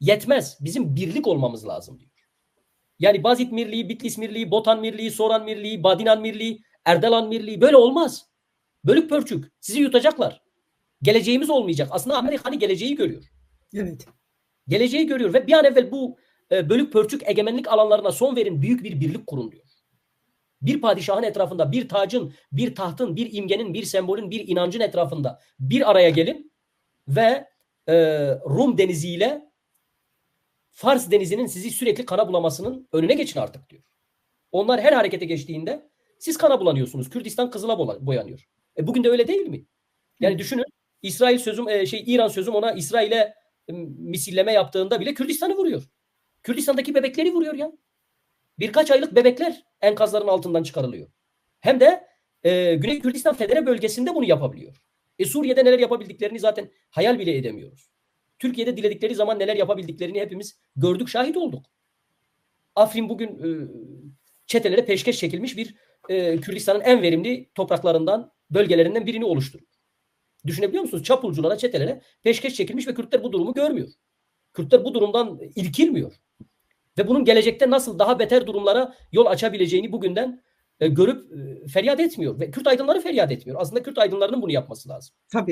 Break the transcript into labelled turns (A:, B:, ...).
A: yetmez. Bizim birlik olmamız lazım diyor. Yani Bazit Mirliği, Bitlis Mirliği, Botan Mirliği, Soran Mirliği, Badinan Mirliği, Erdelan Mirliği böyle olmaz. Bölük pörçük. Sizi yutacaklar. Geleceğimiz olmayacak. Aslında Amerika hani geleceği görüyor.
B: Evet.
A: Geleceği görüyor ve bir an evvel bu e, bölük pörçük egemenlik alanlarına son verin. Büyük bir birlik kurun diyor. Bir padişahın etrafında, bir tacın, bir tahtın, bir imgenin, bir sembolün, bir inancın etrafında bir araya gelin ve e, Rum deniziyle Fars denizinin sizi sürekli kana bulamasının önüne geçin artık diyor. Onlar her harekete geçtiğinde siz kana bulanıyorsunuz. Kürdistan kızıla boyanıyor. E bugün de öyle değil mi? Yani düşünün İsrail sözüm e, şey İran sözüm ona İsrail'e e, misilleme yaptığında bile Kürdistan'ı vuruyor. Kürdistan'daki bebekleri vuruyor ya. Birkaç aylık bebekler enkazların altından çıkarılıyor. Hem de e, Güney Kürdistan Federe bölgesinde bunu yapabiliyor. E Suriye'de neler yapabildiklerini zaten hayal bile edemiyoruz. Türkiye'de diledikleri zaman neler yapabildiklerini hepimiz gördük, şahit olduk. Afrin bugün e, çetelere peşkeş çekilmiş bir e, Kürdistan'ın en verimli topraklarından, bölgelerinden birini oluşturuyor. Düşünebiliyor musunuz? Çapulculara, çetelere peşkeş çekilmiş ve Kürtler bu durumu görmüyor. Kürtler bu durumdan irkilmiyor. Ve bunun gelecekte nasıl daha beter durumlara yol açabileceğini bugünden e, görüp e, feryat etmiyor. Ve Kürt aydınları feryat etmiyor. Aslında Kürt aydınlarının bunu yapması lazım.
B: Tabii.